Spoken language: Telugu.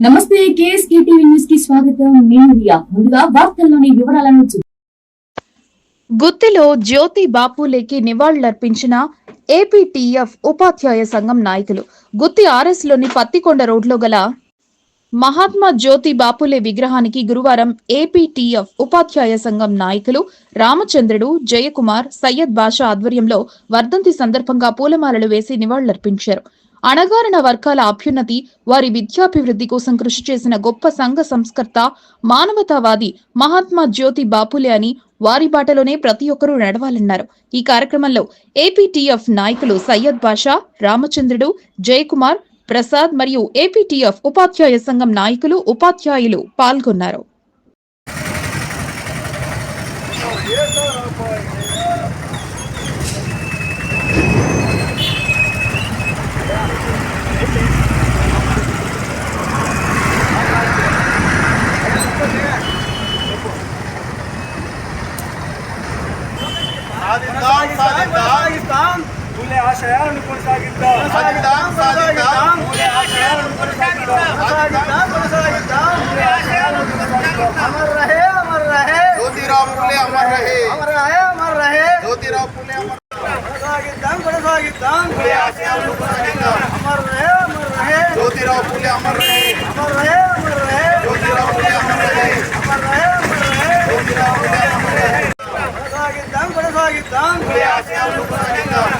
నమస్తే కేఎస్కే టీవీ న్యూస్కి స్వాగతం. నేను రియా. ముందుగా వార్తల్లోని వివరాలను గుత్తిలో జ్యోతి బాపులేకి నివాళులర్పించిన ఏపీటీఎఫ్ ఉపాధ్యాయ సంఘం నాయకులు. గుత్తి ఆర్ఎస్లోని పత్తికొండ రోడ్లో గల మహాత్మా జ్యోతి బాపులే విగ్రహానికి గురువారం ఏపీటీఎఫ్ ఉపాధ్యాయ సంఘం నాయకులు రామచంద్రుడు జయకుమార్ సయ్యద్ బాషా ఆధ్వర్యంలో వర్ధంతి సందర్భంగా పూలమాలలు వేసి నివాళులర్పించారు. అణగారిన వర్గాల అభ్యున్నతి వారి విద్యాభివృద్ధి కోసం కృషి చేసిన గొప్ప సంఘ సంస్కర్త మానవతావాది మహాత్మా జ్యోతి బాపులే అని వారి బాటలోనే ప్రతి ఒక్కరూ నడవాలన్నారు. ఈ కార్యక్రమంలో ఏపీటీఎఫ్ నాయకులు సయ్యద్ బాషా రామచంద్రుడు జయకుమార్ ప్రసాద్ మరియు ఏపీటీఎఫ్ ఉపాధ్యాయ సంఘం నాయకులు ఉపాధ్యాయులు పాల్గొన్నారు. ಪಾಕಿಸ್ತಾನ್ ಮೂಲೆ ಆಶಯವನ್ನು ಕೊಡಿಸಾಗಿದ್ದ ಪಾಕಿಸ್ತಾನ್ ಪಾಕಿಸ್ತಾನ್ ಮೂಲೆ ಆಶಯವನ್ನು ಕೊಡಿಸಾಗಿದ್ದ ಪಾಕಿಸ್ತಾನ್ ಕೊಡಿಸಾಗಿದ್ದ ಮೂಲೆ ಆಶಯವನ್ನು ಕೊಡಿಸಾಗಿದ್ದ ಅಮರ ರಹೆ ಅಮರ ರಹೆ ಜ್ಯೋತಿರಾವ್ ಮೂಲೆ ಅಮರ ರಹೆ ಅಮರ ರಹೆ ಅಮರ ರಹೆ ಜ್ಯೋತಿರಾವ್ ಮೂಲೆ ಅಮರ ಕೊಡಿಸಾಗಿದ್ದಾನ್ ಕೊಡಿಸಾಗಿದ್ದಾನ್ ಮೂಲೆ ಆಶಯವನ್ನು ಕೊಡಿಸಾಗಿದ್ದ ಅಮರ ರಹೆ ಅಮರ ರಹೆ ಜ್ಯೋತಿರಾವ್ ಮೂಲೆ ಅಮರ ರಹೆ ಅಮರ ರಹೆ ಅಮರ ರಹೆ ಜ್ಯೋತಿರಾವ್ ಮೂಲೆ ಅಮರ ರಹೆ ಅಮರ ರಹೆ ಅಮರ ರಹೆ ಜ್ಯೋತಿರಾವ್ ಮೂಲೆ ಅಮರ ರಹೆ ಕೊಡಿಸಾಗಿದ್ದಾನ್ ಕೊಡಿಸಾಗಿದ್ದಾನ್ Obrigado,